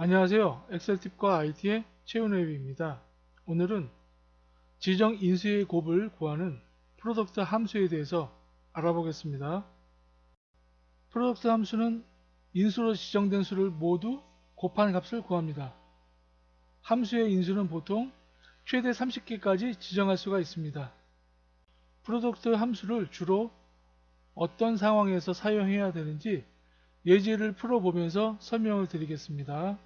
안녕하세요. 엑셀팁과 IT의 최은혜입니다. 오늘은 지정 인수의 곱을 구하는 프로덕트 함수에 대해서 알아보겠습니다. 프로덕트 함수는 인수로 지정된 수를 모두 곱한 값을 구합니다. 함수의 인수는 보통 최대 30개까지 지정할 수가 있습니다. 프로덕트 함수를 주로 어떤 상황에서 사용해야 되는지 예제를 풀어보면서 설명을 드리겠습니다.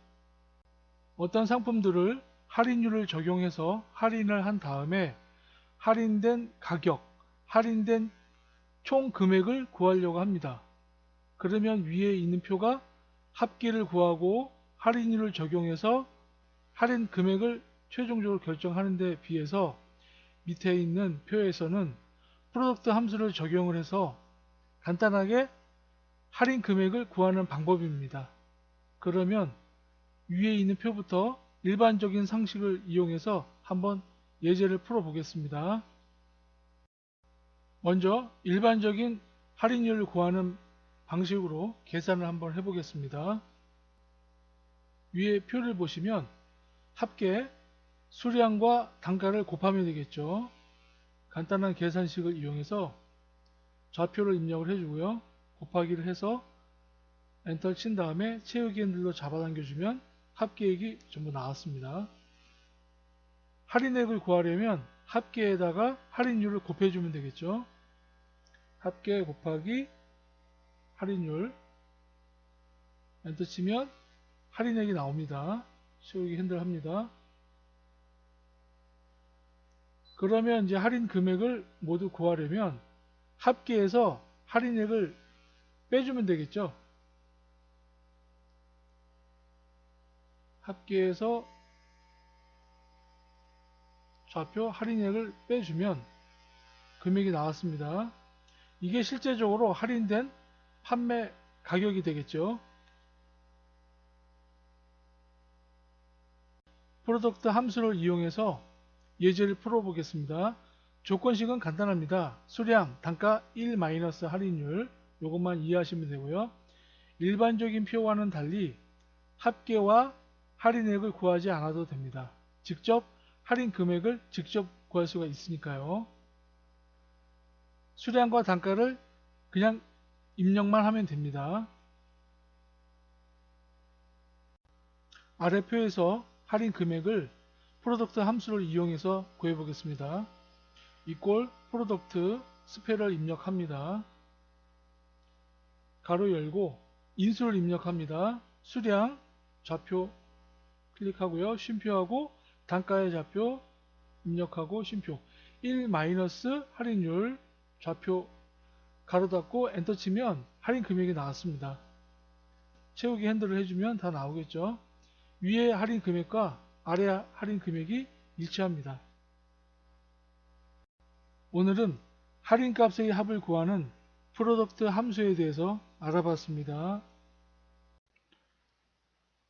어떤 상품들을 할인율을 적용해서 할인을 한 다음에 할인된 가격, 할인된 총 금액을 구하려고 합니다. 그러면 위에 있는 표가 합계를 구하고 할인율을 적용해서 할인 금액을 최종적으로 결정하는 데 비해서 밑에 있는 표에서는 프로덕트 함수를 적용을 해서 간단하게 할인 금액을 구하는 방법입니다. 그러면 위에 있는 표부터 일반적인 상식을 이용해서 한번 예제를 풀어 보겠습니다. 먼저 일반적인 할인율을 구하는 방식으로 계산을 한번 해보겠습니다. 위에 표를 보시면 합계 수량과 단가를 곱하면 되겠죠. 간단한 계산식을 이용해서 좌표를 입력을 해주고요. 곱하기를 해서 엔터 친 다음에 채우기 핸들로 잡아당겨주면 합계액이 전부 나왔습니다. 할인액을 구하려면 합계에다가 할인율을 곱해주면 되겠죠. 합계 곱하기 할인율 엔터 치면 할인액이 나옵니다. 채우기 핸들 합니다. 그러면 이제 할인 금액을 모두 구하려면 합계에서 할인액을 빼주면 되겠죠. 합계에서 좌표 할인액을 빼주면 금액이 나왔습니다. 이게 실제적으로 할인된 판매 가격이 되겠죠. 프로덕트 함수를 이용해서 예제를 풀어보겠습니다. 조건식은 간단합니다. 수량, 단가 1 마이너스 할인율 이것만 이해하시면 되고요. 일반적인 표와는 달리 합계와 할인액을 구하지 않아도 됩니다. 직접 할인 금액을 직접 구할 수가 있으니까요. 수량과 단가를 그냥 입력만 하면 됩니다. 아래 표에서 할인 금액을 프로덕트 함수를 이용해서 구해 보겠습니다. 이꼴 프로덕트 스페를 입력합니다. 가로 열고 인수를 입력합니다. 수량 좌표 클릭하고요. 쉼표하고 단가의 좌표 입력하고 쉼표 1 마이너스 할인율 좌표 가로 닫고 엔터 치면 할인 금액이 나왔습니다. 채우기 핸들을 해주면 다 나오겠죠. 위에 할인 금액과 아래 할인 금액이 일치합니다. 오늘은 할인 값의 합을 구하는 프로덕트 함수에 대해서 알아봤습니다.